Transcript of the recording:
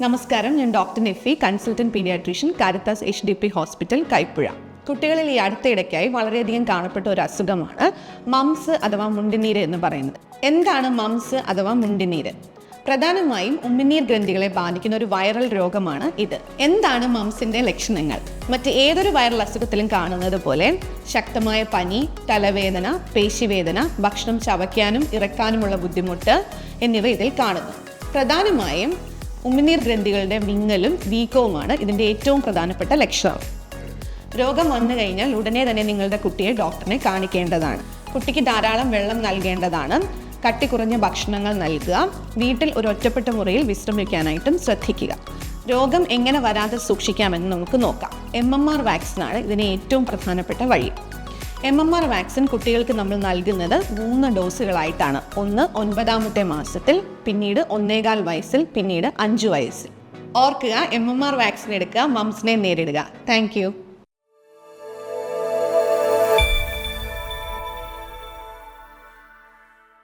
നമസ്കാരം. ഞാൻ doctor Nefi consultant paediatrician Caritas H D P hospital Kaipuzha. കുട്ടികളിൽ ഈ അടുത്തിടയ്ക്കായി വളരെയധികം കാണപ്പെട്ട ഒരു അസുഖമാണ് മംസ് അഥവാ മുണ്ടിനീര് എന്ന് പറയുന്നത്. എന്താണ് മംസ് അഥവാ മുണ്ടിനീര്? പ്രധാനമായും ഉമിനീർ ഗ്രന്ഥികളെ ബാധിക്കുന്ന ഒരു വൈറൽ രോഗമാണ് ഇത്. എന്താണ് മംസിന്റെ ലക്ഷണങ്ങൾ? മറ്റ് ഏതൊരു വൈറൽ അസുഖത്തിലും കാണുന്നത് പോലെ ശക്തമായ പനി തലവേദന പേശിവേദന ഭക്ഷണം ചവയ്ക്കാനും ഇറക്കാനുമുള്ള ബുദ്ധിമുട്ട് എന്നിവ ഇതിൽ കാണുന്നു. പ്രധാനമായും ഉമിനീർ ഗ്രന്ഥികളുടെ വിങ്ങലും വീക്കവുമാണ് ഇതിന്റെ ഏറ്റവും പ്രധാനപ്പെട്ട ലക്ഷണം. രോഗം വന്നു കഴിഞ്ഞാൽ ഉടനെ തന്നെ നിങ്ങളുടെ കുട്ടിയെ ഡോക്ടറിനെ കാണിക്കേണ്ടതാണ്. കുട്ടിക്ക് ധാരാളം വെള്ളം നൽകേണ്ടതാണ്. കട്ടി കുറഞ്ഞ ഭക്ഷണങ്ങൾ നൽകുക. വീട്ടിൽ ഒരു ഒറ്റപ്പെട്ട മുറിയിൽ വിശ്രമിക്കാനായിട്ടും ശ്രദ്ധിക്കുക. രോഗം എങ്ങനെ വരാതെ സൂക്ഷിക്കാമെന്ന് നമുക്ക് നോക്കാം. എം എം ആർ വാക്സിനാണ് ഇതിന് ഏറ്റവും പ്രധാനപ്പെട്ട വഴി. എം എം ആർ വാക്സിൻ കുട്ടികൾക്ക് നമ്മൾ നൽകുന്നത് മൂന്ന് ഡോസുകളായിട്ടാണ് ഒന്ന് ഒൻപതാമത്തെ മാസത്തിൽ പിന്നീട് ഒന്നേകാൽ വയസ്സിൽ പിന്നീട് അഞ്ച് വയസ്സിൽ. ഓർക്കുക എം എം ആർ വാക്സിൻ എടുക്കുക മംസിനെ നേരിടുക. താങ്ക്